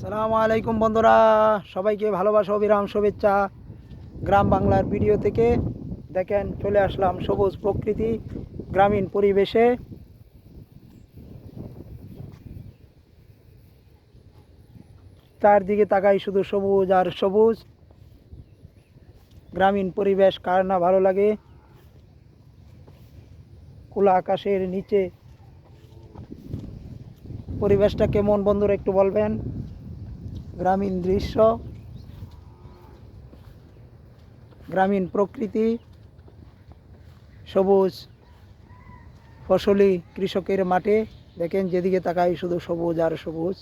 সালামু আলাইকুম বন্ধুরা, সবাইকে ভালোবাসা, অবিরাম শুভেচ্ছা। গ্রাম বাংলার ভিডিও থেকে দেখেন, চলে আসলাম সবুজ প্রকৃতি গ্রামীণ পরিবেশে। চারদিকে তাকাই শুধু সবুজ আর সবুজ। গ্রামীণ পরিবেশ, কার না ভালো লাগে? খোলা আকাশের নিচে। পরিবেশটা কেমন বন্ধুরা, একটু বলবেন? গ্রামীণ দৃশ্য, গ্রামীণ প্রকৃতি, সবুজ ফসলি কৃষকের মাঠে। দেখেন, যেদিকে তাকাই শুধু সবুজ আর সবুজ।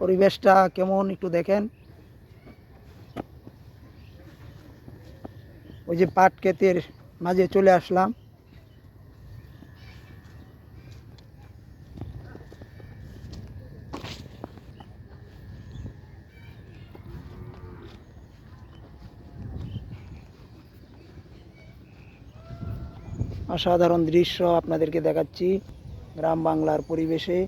পরিবেশটা কেমন একটু দেখেন। ওই যে পাট ক্ষেতের মাঝে চলে আসলাম। অসাধারণ দৃশ্য আপনাদেরকে দেখাচ্ছি গ্রাম বাংলার পরিবেশে।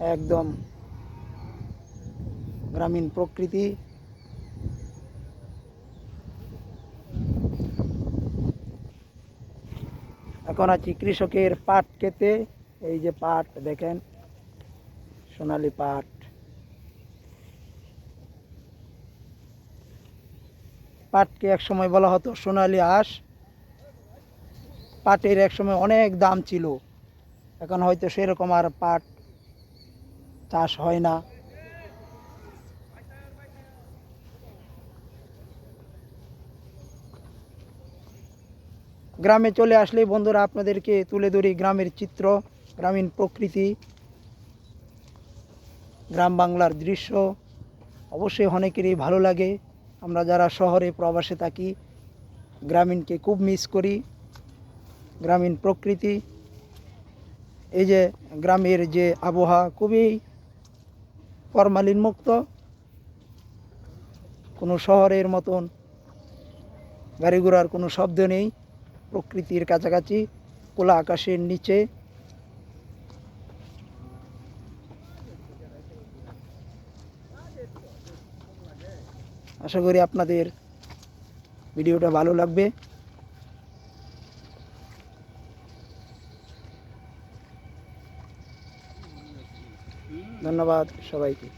একদম গ্রামীণ প্রকৃতি। এখন আছি কৃষকের পাট খেতে এই যে পাট দেখেন, সোনালি পাট। পাটকে এক সময় বলা হতো সোনালি আঁশ। পাটের এক সময় অনেক দাম ছিল। এখন হয়তো সেরকম আর পাট চাষ হয় না। গ্রামে চলে আসলেই বন্ধুরা আপনাদেরকে তুলে ধরি গ্রামের চিত্র, গ্রামীণ প্রকৃতি, গ্রাম বাংলার দৃশ্য। অবশ্যই অনেকেরই ভালো লাগে। আমরা যারা শহরে প্রবাসে থাকি, গ্রামীণকে খুব মিস করি। গ্রামীণ প্রকৃতি, এই যে গ্রামের যে আবহাওয়া খুবই ফরমালিন মুক্ত। কোনো শহরের মতন গাড়ি ঘোড়ার কোনো শব্দ নেই। প্রকৃতির কাছাকাছি খোলা আকাশের নিচে। আশা করি আপনাদের ভিডিওটা ভালো লাগবে। ধন্যবাদ সবাইকে।